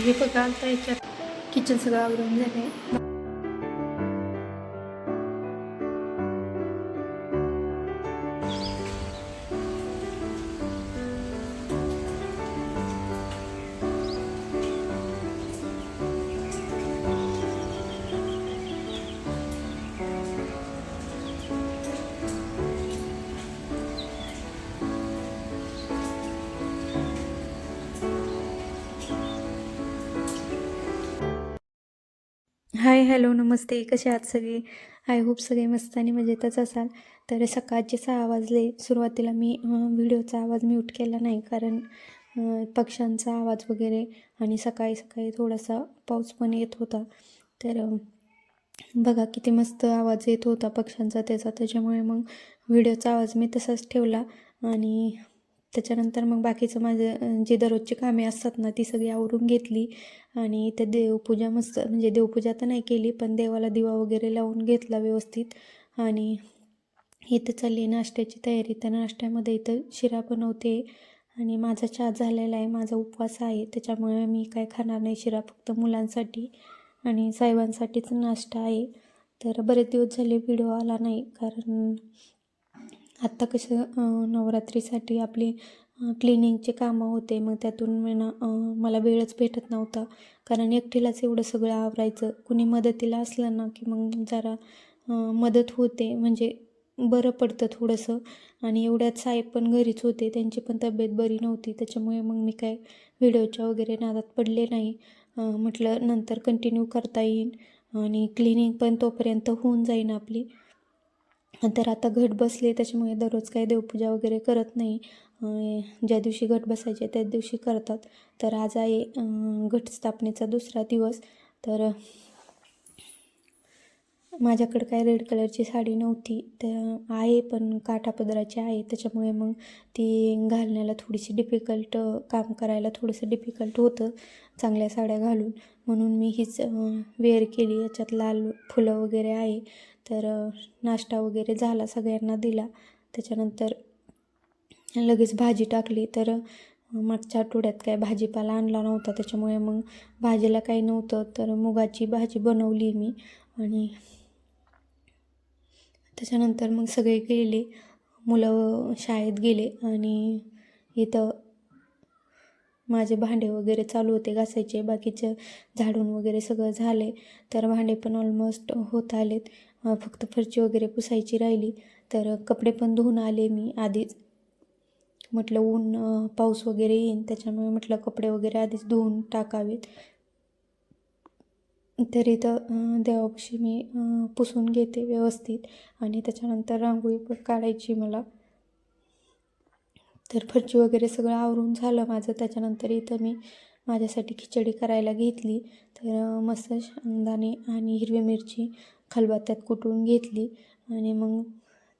हे बघा आता याच्यात किचन सगळं आवरून झालं आहे हाय हॅलो नमस्ते. कसे आहात सगळे? आय होप सगळे मस्त आणि मजेतच असाल. तर सकाळचे सहा वाजले. सुरुवातीला मी व्हिडिओचा आवाज म्यूट केला नाही कारण पक्ष्यांचा आवाज वगैरे आणि सकाळी सकाळी थोडासा पाऊस पण येत होता. तर बघा किती मस्त आवाज येत होता पक्ष्यांचा त्याचा. त्याच्यामुळे मग व्हिडिओचा आवाज मी तसाच ठेवला आणि त्याच्यानंतर मग बाकीचं माझं जे जी दररोजची कामे असतात ना ती सगळी आवरून घेतली. आणि इथे देवपूजा मस्त म्हणजे देवपूजा तर नाही केली पण देवाला दिवा वगैरे लावून घेतला व्यवस्थित. आणि इथं चालली नाश्त्याची तयारी. तर नाश्त्यामध्ये इथं शिरा बनवते. आणि माझा चहा झालेला आहे माझा उपवास आहे. त्याच्यामुळे मी काय खाणार नाही शिरा फक्त मुलांसाठी आणि साहेबांसाठीच नाश्ता आहे. तर बरेच दिवस झाले व्हिडिओ आला नाही कारण आत्ता कसं नवरात्रीसाठी आपली क्लिनिंगचे कामं होते. मग त्यातून मी मला वेळच भेटत नव्हता. कारण एकटीलाच एवढं सगळं आवरायचं. कुणी मदतीला असलं ना की मग जरा मदत होते. म्हणजे बरं पडतं थोडंसं. आणि एवढ्यात साहेब पण घरीच होते. त्यांची पण तब्येत बरी नव्हती. त्याच्यामुळे मग मी काय व्हिडिओच्या वगैरे नादात पडले नाही. म्हटलं नंतर कंटिन्यू करता येईल. आणि क्लिनिंग पण तोपर्यंत होऊन जाईन आपली. तर आता घट बसले त्याच्यामुळे दररोज काही देवपूजा वगैरे करत नाही. ज्या दिवशी घट बसायचे त्याच दिवशी करतात. तर आज आहे घटस्थापनेचा दुसरा दिवस. तर माझ्याकडे काय रेड कलरची साडी नव्हती. तर आहे पण काठापदराची आहे. त्याच्यामुळे मग ती घालण्याला थोडीशी डिफिकल्ट काम करायला थोडंसं डिफिकल्ट होतं चांगल्या साड्या घालून. म्हणून मी हीच वेअर केली. याच्यात लाल फुलं वगैरे आहे. तर नाश्ता वगैरे झाला सगळ्यांना दिला. त्याच्यानंतर लगेच भाजी टाकली. तर मागच्या आठवड्यात काय भाजीपाला आणला नव्हता. त्याच्यामुळे मग भाजीला काही नव्हतं. तर मुगाची भाजी बनवली मी. आणि त्याच्यानंतर मग सगळे गेले. मुलं शाळेत गेले आणि इथं माझे भांडे वगैरे चालू होते घासायचे. बाकीचं झाडून वगैरे सगळं झाले. तर भांडे पण ऑलमोस्ट होत आलेत. फक्त फरची वगैरे पुसायची राहिली. तर कपडे पण धुवून आले मी आधीच म्हटलं ऊन पाऊस वगैरे येईन. त्याच्यामुळे म्हटलं कपडे वगैरे आधीच धुवून टाकावेत. तर इथं देवापाशी मी पुसून घेते व्यवस्थित आणि त्याच्यानंतर रांगोळी पण काढायची मला. तर फरची वगैरे सगळं आवरून झालं माझं. त्याच्यानंतर इथं मी माझ्यासाठी खिचडी करायला घेतली. तर मस्त शेंगदाणे आणि हिरवी मिरची खलबत्त्यात कुटून घेतली आणि मग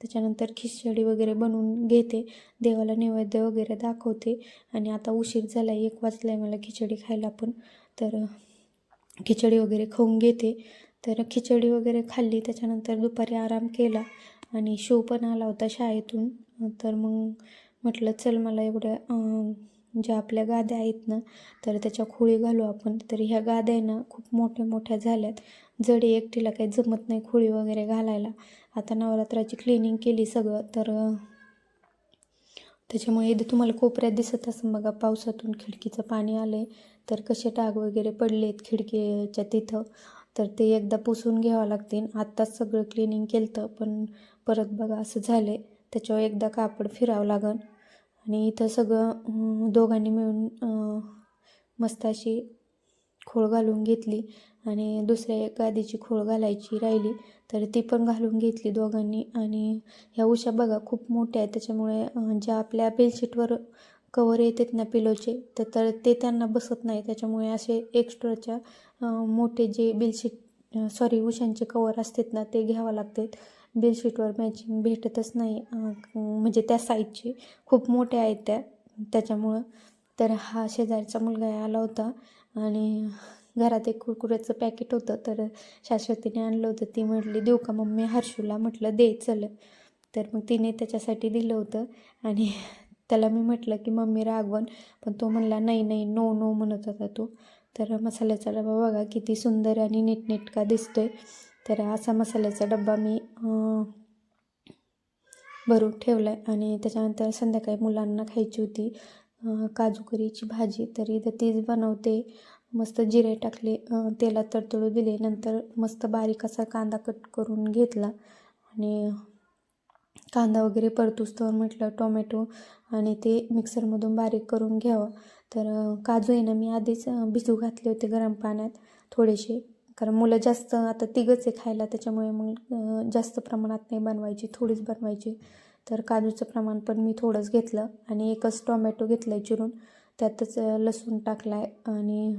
त्याच्यानंतर खिचडी वगैरे बनवून घेते. देवाला नैवेद्य वगैरे दाखवते आणि आता उशीर झाला एक वाजला आहे मला खिचडी खायला पण. तर खिचडी वगैरे खाऊन घेते. तर खिचडी वगैरे खाल्ली त्याच्यानंतर दुपारी आराम केला आणि शो पण आला होता शाळेतून. तर मग म्हटलं चल मला एवढ्या ज्या आपल्या गाद्या आहेत ना तर त्याच्या खोळी घालू आपण. तर ह्या गाद्या आहे ना खूप मोठ्या मोठ्या झाल्यात. जडे एकटीला काही जमत नाही खोळी वगैरे घालायला. आता नवरात्राची क्लिनिंग केली सगळं तर त्याच्यामुळे इथे तुम्हाला कोपऱ्यात दिसत असं बघा पावसातून खिडकीचं पाणी आलं आहे तर कसे डाग वगैरे पडलेत खिडकीच्या तिथं तर ते एकदा पुसून घ्यावं लागतील. आत्ताच सगळं क्लिनिंग केलं पण परत बघा असं झालं आहे त्याच्यावर एकदा कापड फिरावं लागन. आणि इथं सगळं दोघांनी मिळून मस्त अशी खोळ घालून घेतली आणि दुसऱ्या एक गादीची खोळ घालायची राहिली तर ती पण घालून घेतली दोघांनी. आणि ह्या उशा बघा खूप मोठ्या आहेत. त्याच्यामुळे ज्या आपल्या बेडशीटवर कवर येतात ना पिलोचे तर तर ते त्यांना बसत नाही. त्याच्यामुळे असे एक्स्ट्राच्या मोठे जे बेडशीट सॉरी उशांचे कवर असतात ना ते घ्यावं लागतात. बेडशीटवर मॅचिंग भेटतच नाही म्हणजे त्या साईजचे खूप मोठ्या आहेत त्या. त्याच्यामुळं तर हा शेजारचा मुलगा आला होता. आणि घरात एक कुरकुऱ्याचं पॅकेट होतं तर शाश्वतीने आणलं होतं. ती म्हटली देऊ का मम्मी हर्षूला म्हटलं दे चल. तर मग तिने त्याच्यासाठी दिलं होतं आणि त्याला मी म्हटलं की मम्मी रागवण. पण तो म्हणला नाही नाही नो नो म्हणत होता तो. तर मसाल्याचा डबा बघा किती सुंदर आणि नीटनेटका दिसतोय. तर असा मसाल्याचा डबा मी भरून ठेवला आहे आणि त्याच्यानंतर संध्याकाळी मुलांना खायची होती. काजू करीची भाजी तर इथं तीच बनवते. मस्त जिरे टाकले तेलात तडतडू दिले. नंतर मस्त बारीक असा कांदा कट करून घेतला. आणि कांदा वगैरे परतूस तर म्हटलं टोमॅटो आणि ते मिक्सरमधून बारीक करून घ्यावं. तर काजू आहे ना मी आधीच भिजू घातले होते गरम पाण्यात थोडेसे. कारण मुलं जास्त आता तिघंच आहे खायला त्याच्यामुळे मग जास्त प्रमाणात नाही बनवायची थोडीच बनवायची. तर काजूचं प्रमाण पण मी थोडंच घेतलं आणि एकच टोमॅटो घेतलं आहे चिरून. त्यातच लसूण टाकला आहे आणि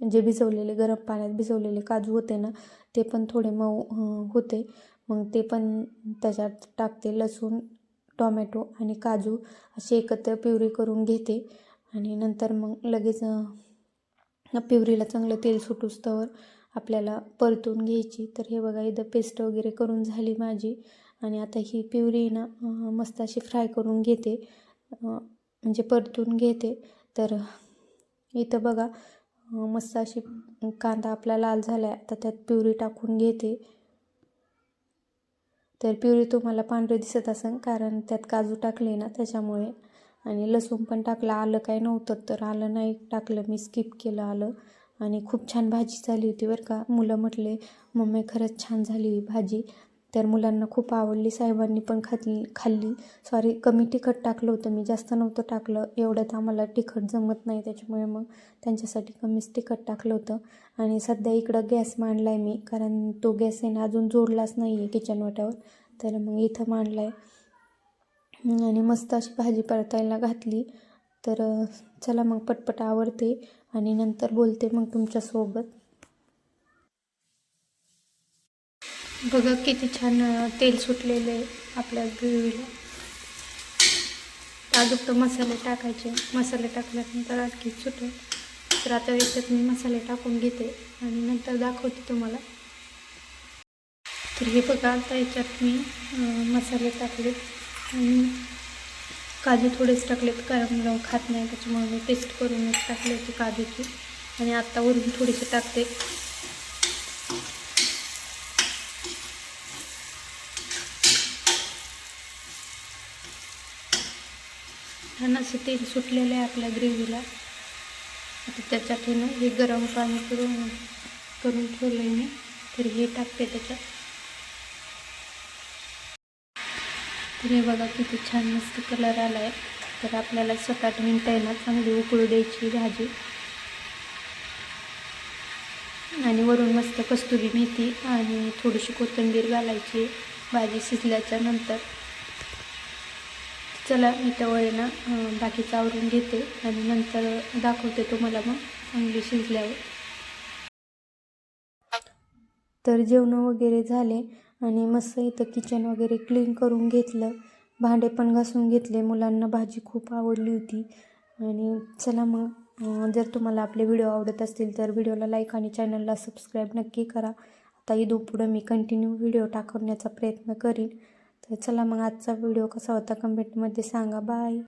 जे भिजवलेले गरम पाण्यात भिजवलेले काजू होते ना ते पण थोडे मऊ होते. मग ते पण त्याच्यात टाकते लसूण टोमॅटो आणि काजू असे एकत्र प्युरी करून घेते. आणि नंतर मग लगेच प्युरीला चांगलं तेल सुटूस तर आपल्याला परतून घ्यायची. तर हे बघा इथं पेस्ट वगैरे करून झाली माझी. आणि आता ही प्युरी ना मस्त अशी फ्राय करून घेते म्हणजे परतून घेते. तर इथं बघा मस्त अशी कांदा आपला लाल झाला आहे आता त्यात प्युरी टाकून घेते. तर प्युरी तुम्हाला पांढरी दिसत असेल कारण त्यात काजू टाकले ना त्याच्यामुळे. आणि लसूण पण टाकलं आलं काही नव्हतं तर आलं नाही टाकलं मी स्किप केलं आलं. आणि खूप छान भाजी झाली होती बरं का. मुलं म्हटले मम्मी खरंच छान झाली भाजी. तर मुलांना खूप आवडली. साहेबांनी पण खाल्ली खाल्ली. सॉरी कमी तिखट टाकलं होतं. मी जास्त नव्हतं टाकलं. एवढ्यात आम्हाला तिखट जमत नाही. त्याच्यामुळे मग त्यांच्यासाठी कमीच तिखट टाकलं होतं. आणि सध्या इकडं गॅस मांडला आहे मी. कारण तो गॅस आहे ना अजून जोडलाच नाही आहे किचन वाट्यावर. तर मग इथं मांडला आहे आणि मस्त अशी भाजी परतायला घातली. तर चला मग पटपट आवडते आणि नंतर बोलते मग तुमच्यासोबत. बघा किती छान तेल सुटलेलं आहे आपल्या ग्रेव्हीला. अजून तर मसाले टाकायचे. मसाले टाकल्यानंतर आणखी सुटेल तर आता याच्यात मी मसाले टाकून घेते आणि नंतर दाखवते तुम्हाला. तर हे बघा आता याच्यात मी मसाले टाकले. आणि काजू थोडेच टाकलेत कारण मुलं खात नाही त्याच्यामुळे मी पेस्ट करूनच टाकले होते काजूची. आणि आत्ता वरून थोडीशी टाकते. छान असं तेल सुटलेलं आहे आपल्या ग्रेव्हीला. आता त्याच्यात हे ना हे गरम पाणी करून करून ठेवलं आहे मी. तर हे टाकते त्याच्यात. तर हे बघा किती छान मस्त कलर आला आहे तर आपल्याला सात आठ मिनटं आहे ना चांगली उकळू द्यायची भाजी. आणि वरून मस्त कस्तुरी मेथी आणि थोडीशी कोथिंबीर घालायची भाजी शिजल्याच्या नंतर. चला मी त्यावर ना बाकीचं आवरून घेते आणि नंतर दाखवते तुम्हाला मग चांगली शिजल्यावर. तर जेवणं वगैरे झाले आणि मस्त इथं किचन वगैरे क्लीन करून घेतलं. भांडे पण घासून घेतले. मुलांना भाजी खूप आवडली होती. आणि चला मग जर तुम्हाला आपले व्हिडिओ आवडत असतील तर व्हिडिओला लाईक आणि चॅनलला सबस्क्राईब नक्की करा. आता इथून पुढं मी कंटिन्यू व्हिडिओ टाकवण्याचा प्रयत्न करीन. तर चला मग आजचा व्हिडिओ कसा होता कमेंटमध्ये सांगा. बाय.